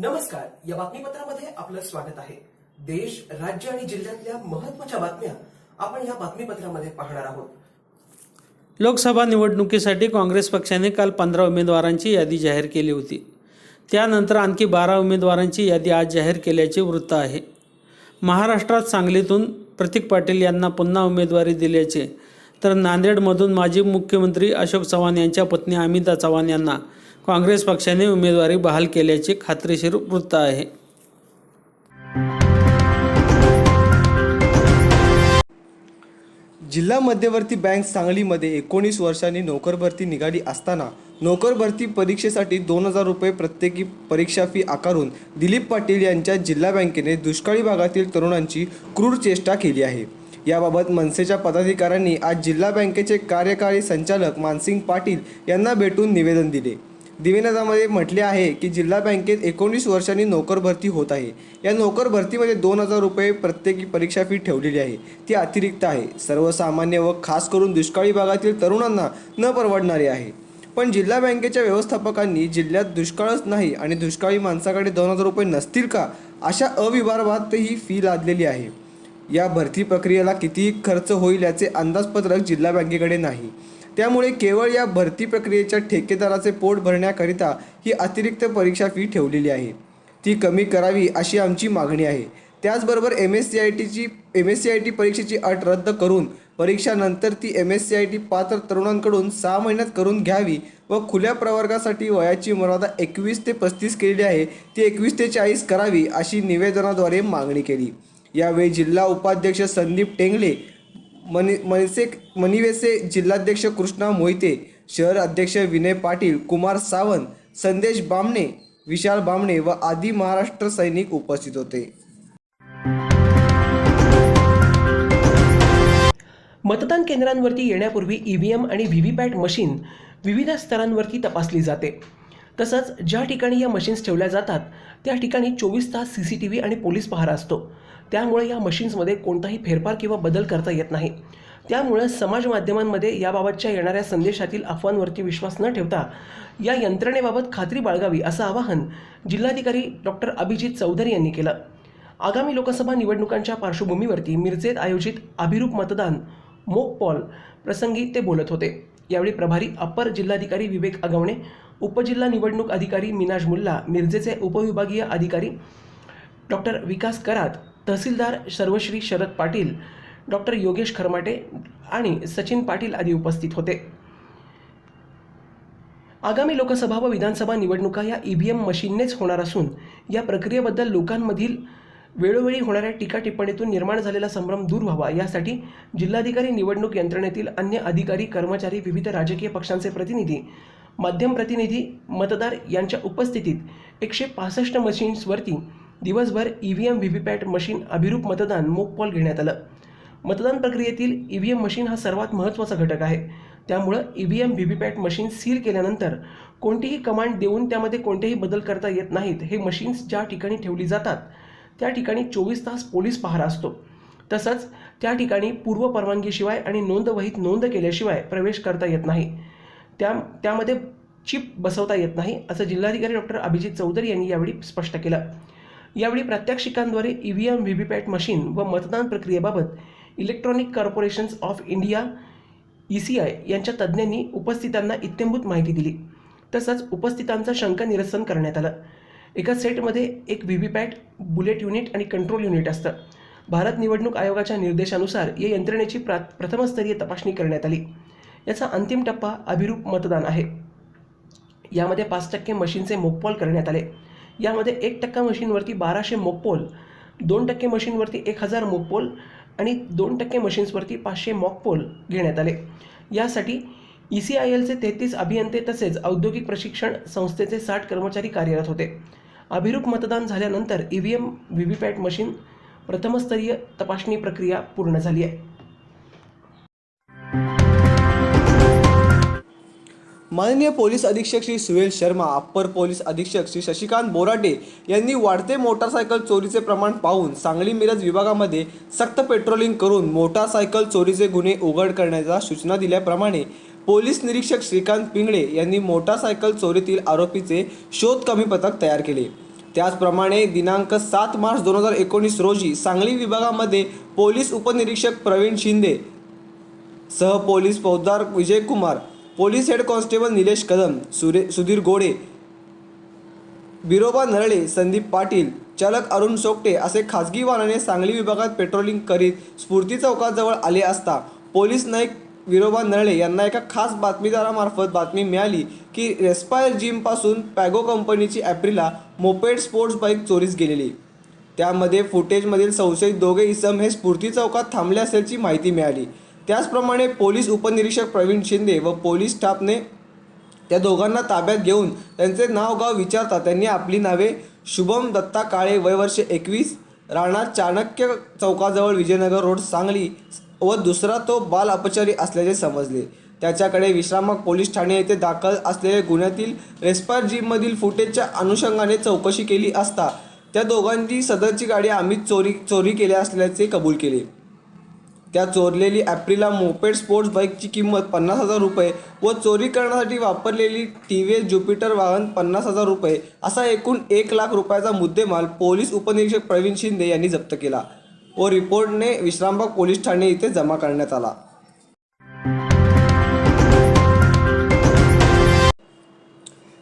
नमस्कार या बातमीपत्रामध्ये आपलं स्वागत आहे. देश राज्य आणि जिल्ह्यातल्या महत्त्वाच्या बातम्या आपण या बातमीपत्रामध्ये पाहणार आहोत. लोकसभा निवडणुकीसाठी काँग्रेस पक्षाने काल पंधरा उमेदवारांची यादी जाहीर केली होती. त्यानंतर आणखी बारा उमेदवारांची यादी आज जाहीर केल्याचे वृत्त आहे. महाराष्ट्रात सांगलीतून प्रतीक पाटील यांना पुन्हा उमेदवारी दिल्याचे तर नांदेडमधून माजी मुख्यमंत्री अशोक चव्हाण यांच्या पत्नी अमिता चव्हाण यांना काँग्रेस पक्षाने उमेदवारी बहाल केल्याचे खात्रीशीर वृत्त आहे. जिल्हा मध्यवर्ती बँक सांगलीमध्ये एकोणीस वर्षांनी नोकर भरती निघाली असताना नोकर भरती परीक्षेसाठी दोन हजार रुपये प्रत्येकी परीक्षा फी आकारून दिलीप पाटील यांच्या जिल्हा बँकेने दुष्काळी भागातील तरुणांची क्रूर चेष्टा केली आहे. याबाबत मनसेच्या पदाधिकाऱ्यांनी आज जिल्हा बँकेचे कार्यकारी संचालक मानसिंग पाटील यांना भेटून निवेदन दिले. निवेदनामध्ये म्हटले आहे की जिल्हा बँकेत एकोणीस वर्षांनी नोकर भरती होत आहे. या नोकर भरतीमध्ये दोन हजार रुपये प्रत्येकी परीक्षा फी ठेवलेली आहे. ती अतिरिक्त आहे. सर्वसामान्य व खास करून दुष्काळी भागातील तरुणांना न परवडणारी आहे. पण जिल्हा बँकेच्या व्यवस्थापकांनी जिल्ह्यात दुष्काळच नाही आणि दुष्काळी माणसाकडे दोन हजार रुपये नसतील का अशा अविभार्भात ही फी लादलेली आहे. या भरती प्रक्रियेला किती खर्च होईल याचे अंदाजपत्रक जिल्हा बँकेकडे नाही. त्यामुळे केवळ या भरती प्रक्रियेच्या ठेकेदाराचे पोट भरण्याकरिता ही अतिरिक्त परीक्षा फी ठेवलेली आहे. ती कमी करावी अशी आमची मागणी आहे. त्याचबरोबर एम एस सी आय टीची M S C I T परीक्षेची अट रद्द करून परीक्षानंतर ती M S C I T पात्र तरुणांकडून सहा महिन्यात करून घ्यावी व खुल्या प्रवर्गासाठी वयाची मर्यादा एकवीस ते पस्तीस केलेली आहे. ती एकवीस ते चाळीस करावी अशी निवेदनाद्वारे मागणी केली. यावेळी जिल्हा उपाध्यक्ष संदीप टेंगले मनी मनसे मनिवेसे जिल्हाध्यक्ष कृष्णा मोहिते शहर अध्यक्ष विनय पाटील कुमार सावंत संदेश बामणे विशाल बामणे व आदी महाराष्ट्र सैनिक उपस्थित होते. मतदान केंद्रांवरती येण्यापूर्वी ईव्हीएम आणि व्हीव्हीपॅट मशीन विविध स्तरांवरती तपासली जाते. तसंच ज्या ठिकाणी या मशीन्स ठेवल्या जातात त्या ठिकाणी चोवीस तास सी सी टी व्ही आणि पोलीस पहारा असतो. त्यामुळे या मशीन्समध्ये कोणताही फेरफार किंवा बदल करता येत नाही. त्यामुळे समाज माध्यमांमध्ये याबाबतच्या येणाऱ्या संदेशातील अफवांवरती विश्वास न ठेवता या यंत्रणेबाबत खात्री बाळगावी असं आवाहन जिल्हाधिकारी डॉक्टर अभिजित चौधरी यांनी केलं. आगामी लोकसभा निवडणुकांच्या पार्श्वभूमीवरती मिरजेत आयोजित अभिरूप मतदान मोक पॉल प्रसंगी ते बोलत होते. यावेळी प्रभारी अप्पर जिल्हाधिकारी विवेक अगवणे उपजिल्हा निवडणूक अधिकारी मिनाज मुल्ला मिरजेचे उपविभागीय अधिकारी डॉक्टर विकास करात तहसीलदार सर्वश्री शरद पाटील डॉक्टर योगेश खरमाटे आणि सचिन पाटील आदी उपस्थित होते. आगामी लोकसभा व विधानसभा निवडणुका या ई व्ही एम मशीननेच होणार असून या प्रक्रियेबद्दल लोकांमधील वेळोवेळी होणाऱ्या टीका टिप्पणीतून निर्माण झालेला संभ्रम दूर व्हावा यासाठी जिल्हाधिकारी निवडणूक यंत्रणेतील अन्य अधिकारी कर्मचारी विविध राजकीय पक्षांचे प्रतिनिधी माध्यम प्रतिनिधी मतदार यांच्या उपस्थितीत एकशे पासष्ट मशीन्सवरती दिवसभर E V M V V PAT machine Abhiroop मतदान मोक पॉल घेण्यात आलं. मतदान प्रक्रियेतील ई व्ही एम मशीन हा सर्वात महत्त्वाचा घटक आहे. त्यामुळं E V M V V PAT machine seal केल्यानंतर कोणतीही कमांड देऊन त्यामध्ये कोणतेही बदल करता येत नाहीत. हे मशीन्स ज्या ठिकाणी ठेवली जातात त्या ठिकाणी चोवीस तास पोलीस पहारा असतो. तसंच त्या ठिकाणी पूर्व परवानगीशिवाय आणि नोंदवहीत नोंद केल्याशिवाय प्रवेश करता येत नाही. त्या त्यामध्ये चिप बसवता येत नाही असं जिल्हाधिकारी डॉक्टर अभिजित चौधरी यांनी यावेळी स्पष्ट केलं. यावेळी प्रात्यक्षिकांद्वारे E V M V V PAT machine व मतदान प्रक्रियेबाबत electronic corporations of India E C I यांच्या तज्ज्ञांनी उपस्थितांना इत्यंभूत माहिती दिली. तसंच उपस्थितांचा शंका निरसन करण्यात आलं. एका सेटमध्ये एक V V PAT ballot unit आणि कंट्रोल युनिट असतं. भारत निवडणूक आयोगाच्या निर्देशानुसार या यंत्रणेची प्रा प्रथमस्तरीय तपासणी करण्यात आली. याचा अंतिम टप्पा अभिरूप मतदान आहे. यामध्ये पाच टक्के मशीनचे मोकपॉल करण्यात आले. यामध्ये एक टक्का मशीनवरती बाराशे मोपोल दोन टक्के मशीनवरती एक हजार मोपोल आणि दोन टक्के मशीन्सवरती पाचशे मॉकपोल घेण्यात आले. यासाठी ई सी आय एलचे तेहतीस अभियंते तसेच औद्योगिक प्रशिक्षण संस्थेचे साठ कर्मचारी कार्यरत होते. अभिरूप मतदान झाल्यानंतर E V M V V PAT machine प्रथमस्तरीय तपासणी प्रक्रिया पूर्ण झाली आहे. माननीय पोलीस अधीक्षक श्री सुहेल शर्मा अप्पर पोलीस अधीक्षक श्री शशिकांत बोराटे यांनी वाढते मोटारसायकल चोरीचे प्रमाण पाहून सांगली मिरज विभागामध्ये सक्त पेट्रोलिंग करून मोटारसायकल चोरीचे गुन्हे उघड करण्याच्या सूचना दिल्याप्रमाणे पोलीस निरीक्षक श्रीकांत पिंगळे यांनी मोटारसायकल चोरीतील आरोपीचे शोध कमी पथक तयार केले. त्याचप्रमाणे दिनांक सात मार्च दोन हजार एकोणीस रोजी सांगली विभागामध्ये पोलीस उपनिरीक्षक प्रवीण शिंदे सह पोलीस फौजदार Vijay Kumar police head constable Nilesh Kadam सुरे सुधीर गोडे बिरोबा नरळे संदीप पाटील चालक अरुण सोपटे असे खासगी वाहनाने सांगली विभागात पेट्रोलिंग करीत स्फूर्ती चौकाजवळ आले असता पोलीस नाईक विरोबा नरळे यांना एका खास बातमीदारामार्फत बातमी मिळाली की रेस्पायर जिमपासून पॅगो कंपनीची ॲप्रिला मोपेड स्पोर्ट्स बाईक चोरीस गेलेली. त्यामध्ये फुटेजमधील संशयित दोघे इसम हे स्फूर्ती चौकात थांबले असल्याची माहिती मिळाली. त्याचप्रमाणे पोलीस उपनिरीक्षक प्रवीण शिंदे व पोलीस स्टाफने त्या दोघांना ताब्यात घेऊन त्यांचे नाव गाव विचारता त्यांनी आपली नावे शुभम दत्ता काळे वय वर्ष एकवीस राणा चाणक्य चौकाजवळ विजयनगर रोड सांगली व दुसरा तो बाल अपचारी असल्याचे समजले. त्याच्याकडे विश्रामक पोलीस ठाणे येथे दाखल असलेल्या गुन्ह्यातील रेस्पायर जिममधील फुटेजच्या अनुषंगाने चौकशी केली असता त्या दोघांची सदरची गाडी आम्ही चोरी चोरी केल्या असल्याचे कबूल केले. त्या चोरलेली ॲप्रिला मोपेड स्पोर्ट्स बाईकची किंमत पन्नास हजार रुपये व चोरी करण्यासाठी वापरलेली टी व्ही एस ज्युपिटर वाहन पन्नास हजार रुपये असा एकूण एक लाख रुपयाचा मुद्देमाल पोलीस उपनिरीक्षक प्रवीण शिंदे यांनी जप्त केला. व रिपोर्टने विश्रामबाग पोलीस ठाणे इथे जमा करण्यात आला.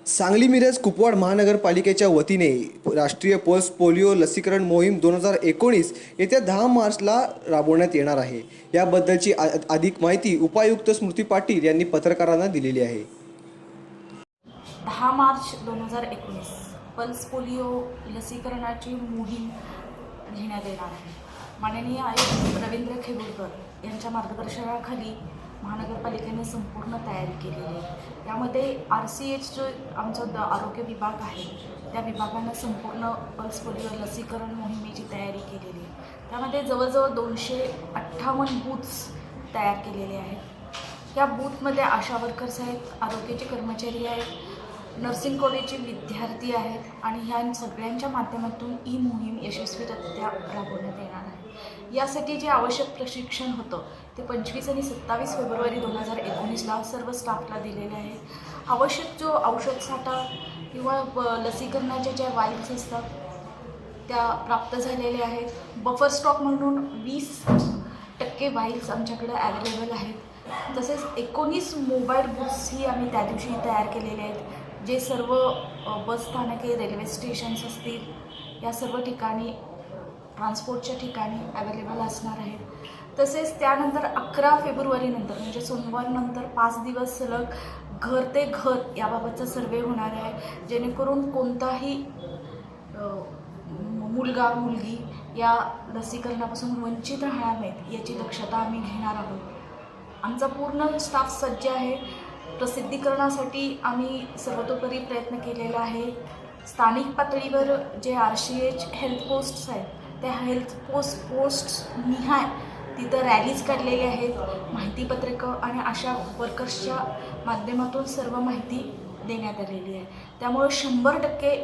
सांगली मिरज कुपवाड महानगरपालिकेच्या वतीने राष्ट्रीय पल्स पोलिओ लसीकरण मोहीम दोन हजार एकोणीस येत्या दहा मार्चला राबवण्यात येणार आहे. याबद्दलची आ- अधिक माहिती उपायुक्त स्मृती पाटील यांनी पत्रकारांना दिलेली आहे. दहा मार्च दोन हजार एकोणीस पल्स पोलिओ लसीकरणाची मोहीम घेण्यात येणार आहे. माननीय आयुक्त रवींद्र खेडूरकर यांच्या मार्गदर्शनाखाली महानगरपालिकेने संपूर्ण तयारी केलेली आहे. त्यामध्ये आर सी एच जो आमचा द आरोग्य विभाग आहे त्या विभागानं संपूर्ण पल्स पोलिओ लसीकरण मोहिमेची तयारी केलेली आहे. त्यामध्ये जवळजवळ दोनशे अठ्ठावन्न बूथ्स तयार केलेले आहेत. या बूथमध्ये आशा वर्कर्स आहेत आरोग्याचे कर्मचारी आहेत नर्सिंग कॉलेजचे विद्यार्थी आहेत आणि ह्या सगळ्यांच्या माध्यमातून ही मोहीम यशस्वीरित्या राबवण्यात येणार आहे. यासाठी जे आवश्यक प्रशिक्षण होतं ते पंचवीस आणि सत्तावीस फेब्रुवारी दोन हजार एकोणीसला सर्व स्टाफला दिलेले आहे. आवश्यक जो औषध साठा किंवा ब- लसीकरणाच्या ज्या वाईल्स असतात त्या प्राप्त झालेल्या आहेत. बफर स्टॉक म्हणून वीस टक्के वाईल्स आमच्याकडे अवेलेबल आहेत. तसेच एकोणीस मोबाईल बुक्सही आम्ही त्या दिवशी तयार केलेले आहेत. जे सर्व बस स्थानके रेल्वे स्टेशन्स असतील या सर्व ठिकाणी ट्रान्सपोर्टच्या ठिकाणी अवेलेबल असणार आहेत. तसेच त्यानंतर अकरा फेब्रुवारीनंतर म्हणजे सोमवारनंतर पाच दिवस सलग घर ते घर याबाबतचा सर्वे होणार आहे. जेणेकरून कोणताही मुलगा मुलगी या लसीकरणापासून वंचित राहणार नाहीत याची दक्षता आम्ही घेणार आहोत. आमचा पूर्ण स्टाफ सज्ज आहे. प्रसिद्धीकरणासाठी आम्ही सर्वतोपरी प्रयत्न केलेला आहे. स्थानिक पातळीवर J R C H health posts आहेत त्या हेल्थ पोस्ट पोस्ट निहाय तिथं रॅलीज काढलेल्या आहेत माहितीपत्रकं आणि अशा वर्कर्सच्या माध्यमातून सर्व माहिती देण्यात आलेली आहे. त्यामुळं शंभर टक्के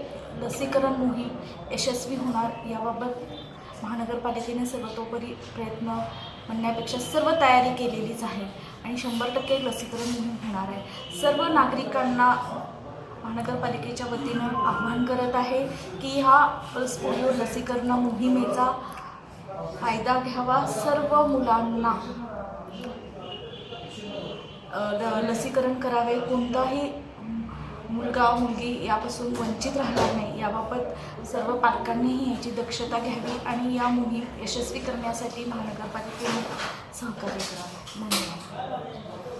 लसीकरण मोहीम यशस्वी होणार याबाबत महानगरपालिकेने सर्वतोपरी प्रयत्न म्हणण्यापेक्षा सर्व तयारी केलेलीच आहे आणि शंभर टक्के लसीकरण मोहीम होणार आहे. सर्व नागरिकांना महानगरपालिकेच्या वतीनं आव्हान करत आहे की हा पल्स पोलिओ लसीकरण मोहिमेचा फायदा घ्यावा सर्व मुलांना. लसीकरण करावे. कोणताही मुलगा मुलगी यापासून वंचित राहणार नाही. याबाबत सर्व पालकांनीही याची दक्षता घ्यावी आणि या मोहीम यशस्वी करण्यासाठी महानगरपालिकेने सहकार्य करावे. धन्यवाद.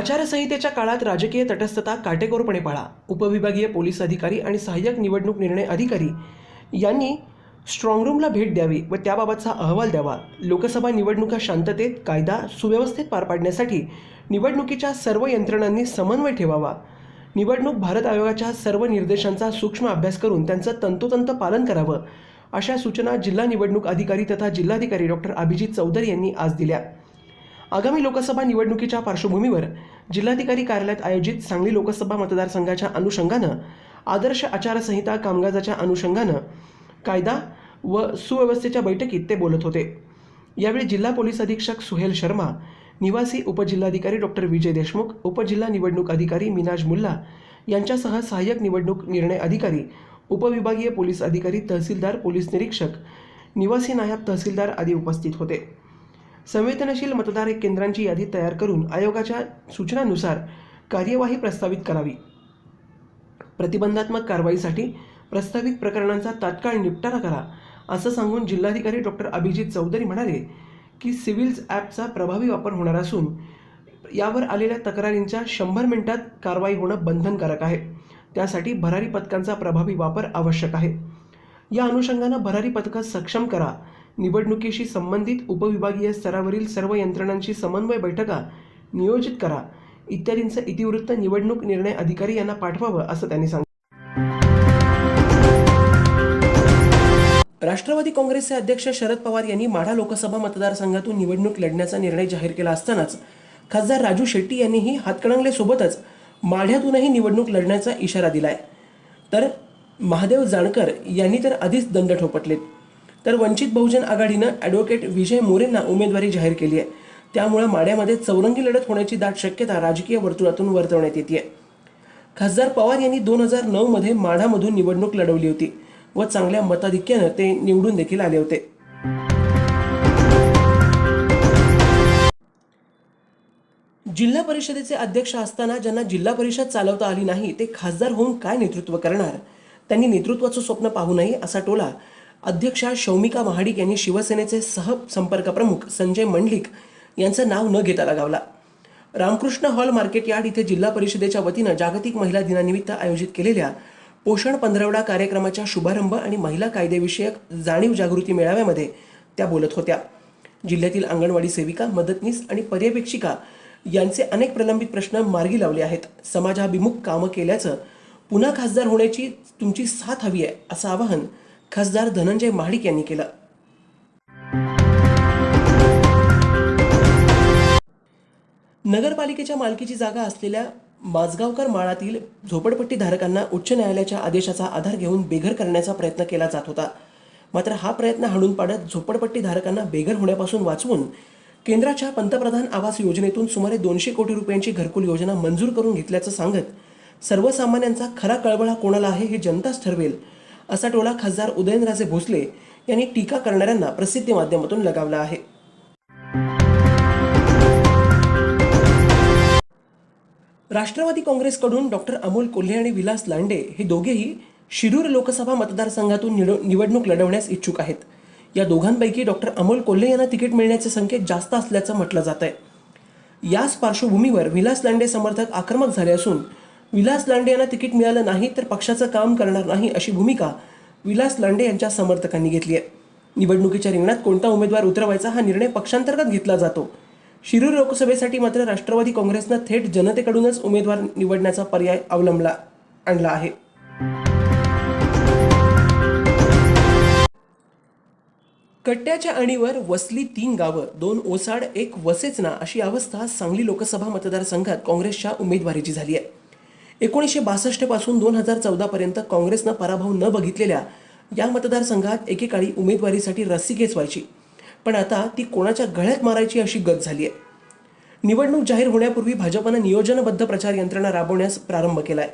आचारसंहितेच्या काळात राजकीय तटस्थता काटेकोरपणे पाळा. उपविभागीय पोलीस अधिकारी आणि सहाय्यक निवडणूक निर्णय अधिकारी यांनी स्ट्रॉंगरूमला भेट द्यावी व त्याबाबतचा अहवाल द्यावा. लोकसभा निवडणुका शांततेत कायदा सुव्यवस्थेत पार पाडण्यासाठी निवडणुकीच्या सर्व यंत्रणांनी समन्वय ठेवावा. निवडणूक भारत आयोगाच्या सर्व निर्देशांचा सूक्ष्म अभ्यास करून त्यांचं तंतोतंत पालन करावं अशा सूचना जिल्हा निवडणूक अधिकारी तथा जिल्हाधिकारी डॉक्टर अभिजित चौधरी यांनी आज दिल्या. आगामी लोकसभा निवडणुकीच्या पार्श्वभूमीवर जिल्हाधिकारी कार्यालयात आयोजित सांगली लोकसभा मतदारसंघाच्या अनुषंगानं आदर्श आचारसंहिता कामकाजाच्या अनुषंगानं कायदा व सुव्यवस्थेच्या बैठकीत ते बोलत होते. यावेळी जिल्हा पोलीस अधीक्षक सुहेल शर्मा निवासी उपजिल्हाधिकारी डॉक्टर विजय देशमुख उपजिल्हा निवडणूक अधिकारी मिनाज मुल्ला यांच्यासह सहाय्यक निवडणूक निर्णय अधिकारी उपविभागीय पोलीस अधिकारी तहसीलदार पोलीस निरीक्षक निवासी नायब तहसीलदार आदी उपस्थित होते. संवेदनशील मतदार केंद्रांची यादी तयार करून आयोगाच्या सूचनानुसार कार्यवाही प्रस्तावित करावी. प्रतिबंधात्मक कारवाईसाठी प्रस्तावित प्रकरणांचा तात्काळ निपटारा करा असं सांगून जिल्हाधिकारी डॉक्टर अभिजित चौधरी म्हणाले की सिव्हिल्स ॲपचा प्रभावी वापर होणार असून यावर आलेल्या तक्रारींच्या शंभर मिनिटात कारवाई होणं बंधनकारक आहे. त्यासाठी भरारी पथकांचा प्रभावी वापर आवश्यक आहे. या अनुषंगानं भरारी पथकं सक्षम करा निवडणुकीशी संबंधित उपविभागीय स्तरावरील सर्व यंत्रणांची समन्वय बैठका नियोजित करा. इत्यादींचं इतिवृत्त निवडणूक निर्णय अधिकारी यांना पाठवावं असं त्यांनी सांगितलं. राष्ट्रवादी काँग्रेसचे अध्यक्ष शरद पवार यांनी माढा लोकसभा मतदारसंघातून निवडणूक लढण्याचा निर्णय जाहीर केला असतानाच खासदार राजू शेट्टी यांनीही हातकणंगलेसोबतच माढ्यातूनही निवडणूक लढण्याचा इशारा दिलाय. तर महादेव जानकर यांनी तर आधीच दंड ठोपटलेत. तर वंचित बहुजन आघाडीनं ॲडव्होकेट विजय मोरेंना उमेदवारी जाहीर केली आहे. त्यामुळे माढ्यामध्ये चौरंगी लढत होण्याची दाट शक्यता राजकीय वर्तुळातून वर्तवण्यात येते. खासदार पवार यांनी दोन हजार नऊमध्ये माढामधून निवडणूक लढवली होती व चांगल्या मताधिक्यानं ते निवडून देखील आले होते. जिल्हा परिषदेचे अध्यक्ष असताना ज्यांना जिल्हा परिषद चालवता आली नाही ते खासदार होऊन काय नेतृत्व करणार? त्यांनी नेतृत्वाचं स्वप्न पाहू नये असा टोला अध्यक्षा शौमिका महाडिक यांनी शिवसेनेचे सह संपर्क प्रमुख संजय मंडलिक यांचं नाव न घेता लगावला. रामकृष्ण हॉल मार्केट यार्ड इथे जिल्हा परिषदेच्या वतीनं जागतिक महिला दिनानिमित्त आयोजित केलेल्या पोषण पंधरवडा कार्यक्रमाच्या शुभारंभ आणि महिला कायदेविषयक जाणीव जागृती मेळाव्यामध्ये त्या बोलत होत्या. जिल्ह्यातील अंगणवाडी सेविका मदतनीस आणि पर्यवेक्षिका यांचे अनेक प्रलंबित प्रश्न मार्गी लावले आहेत. समाजाभिमुख कामं केल्याचं पुन्हा खासदार होण्याची तुमची साथ हवी आहे असं आवाहन खासदार धनंजय महाडिक यांनी केलं. नगरपालिकेच्या मालकीची जागा असलेल्या माजगावकर माळातील झोपडपट्टी धारकांना उच्च न्यायालयाच्या आदेशाचा आधार घेऊन बेघर करण्याचा प्रयत्न केला जात होता. मात्र हा प्रयत्न हाणून पाडत झोपडपट्टी धारकांना बेघर होण्यापासून वाचवून केंद्राच्या पंतप्रधान आवास योजनेतून सुमारे दोनशे कोटी रुपयांची घरकुल योजना मंजूर करून घेतल्याचं सांगत सर्वसामान्यांचा खरा कळवळा कोणाला आहे हे जनताच ठरवेल. असा टोला खासदार उदयनराजे भोसले यांनी टीका करणाऱ्यांना प्रसिद्धी माध्यमातून लगावला आहे. राष्ट्रवादी काँग्रेसकडून डॉक्टर अमोल कोल्हे आणि विलास लांडे हे दोघेही शिरूर लोकसभा मतदारसंघातून निवडणूक लढवण्यास इच्छुक आहेत. या दोघांपैकी डॉक्टर अमोल कोल्हे यांना तिकीट मिळण्याचे संकेत जास्त असल्याचं म्हटलं जात आहे याच पार्श्वभूमीवर विलास लांडे समर्थक आक्रमक झाले असून विलास लांडे यांना तिकीट मिळालं नाही तर पक्षाचं काम करणार नाही अशी भूमिका विलास लांडे यांच्या समर्थकांनी घेतली आहे. निवडणुकीच्या रिंगणात कोणता उमेदवार उतरवायचा हा निर्णय पक्षांतर्गत घेतला जातो. शिरूर लोकसभेसाठी मात्र राष्ट्रवादी काँग्रेसनं थेट जनतेकडूनच उमेदवार निवडण्याचा पर्याय अवलंबला आणला आहे. कट्ट्याच्या अणीवर वसली तीन गावं दोन ओसाड एक वसेचना अशी अवस्था सांगली लोकसभा मतदारसंघात काँग्रेसच्या उमेदवारीची झाली आहे. एकोणीसशे बासष्टपासून दोन हजार चौदापर्यंत काँग्रेसनं पराभव न बघितलेल्या या मतदारसंघात एकेकाळी उमेदवारीसाठी रस्सीखेच व्हायची. पण आता ती कोणाच्या गळ्यात मारायची अशी गत झाली आहे निवडणूक जाहीर होण्यापूर्वी भाजपानं नियोजनबद्ध प्रचार यंत्रणा राबवण्यास प्रारंभ केला आहे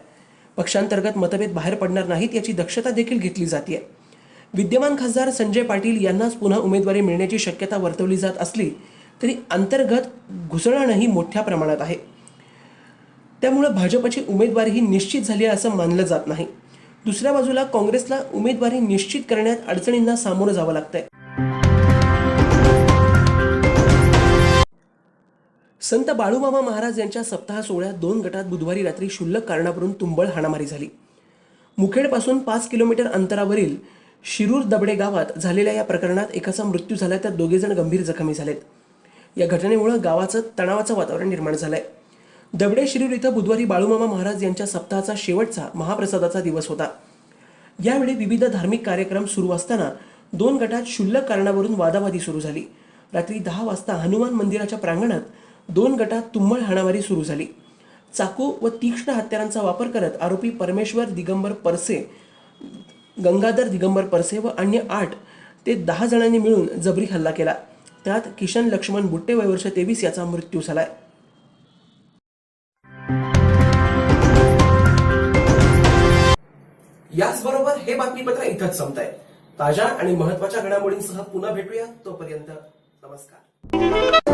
पक्षांतर्गत मतभेद बाहेर पडणार नाहीत याची दक्षता देखील घेतली जाते विद्यमान खासदार संजय पाटील यांनाच पुन्हा उमेदवारी मिळण्याची शक्यता वर्तवली जात असली तरी अंतर्गत घुसळणंही मोठ्या प्रमाणात आहे. त्यामुळे भाजपची उमेदवारी ही निश्चित झाली आहे असं मानलं जात नाही. दुसऱ्या बाजूला काँग्रेसला उमेदवारी निश्चित करण्यात अडचणींना सामोरं जावं लागतंय. संत बाळूमामा महाराज यांच्या सप्ताह सोहळ्यात दोन गटात बुधवारी रात्री क्षुल्लक कारणावरून तुंबळ हाणामारी झाली. मुखेडपासून पाच किलोमीटर अंतरावरील शिरूर दबडे गावात झालेल्या या प्रकरणात एकाचा मृत्यू झाला तर दोघेजण गंभीर जखमी झालेत. या घटनेमुळे गावाचं तणावाचं वातावरण निर्माण झालंय. दबडे शिरूर इथं बुधवारी बाळूमामा महाराज यांच्या सप्ताहाचा शेवटचा महाप्रसादाचा दिवस होता. यावेळी विविध धार्मिक कार्यक्रम सुरू असताना दोन गटात क्षुल्लक कारणावरून वादावादी सुरू झाली. रात्री दहा वाजता हनुमान मंदिराच्या प्रांगणात दोन गटात तुंबळ हाणामारी सुरू झाली. चाकू व तीक्ष्ण हत्यारांचा वापर करत आरोपी परमेश्वर दिगंबर परसे गंगाधर दिगंबर परसे व अन्य आठ ते दहा जणांनी मिळून जबरी हल्ला केला. त्यात किशन लक्ष्मण बुट्टे वय वर्ष तेवीस याचा मृत्यू झालाय. याचबरोबर हे बातमीपत्र इथंच संपत आहे ताज्या आणि महत्त्वाच्या घडामोडींसह पुन्हा भेटूया तोपर्यंत नमस्कार.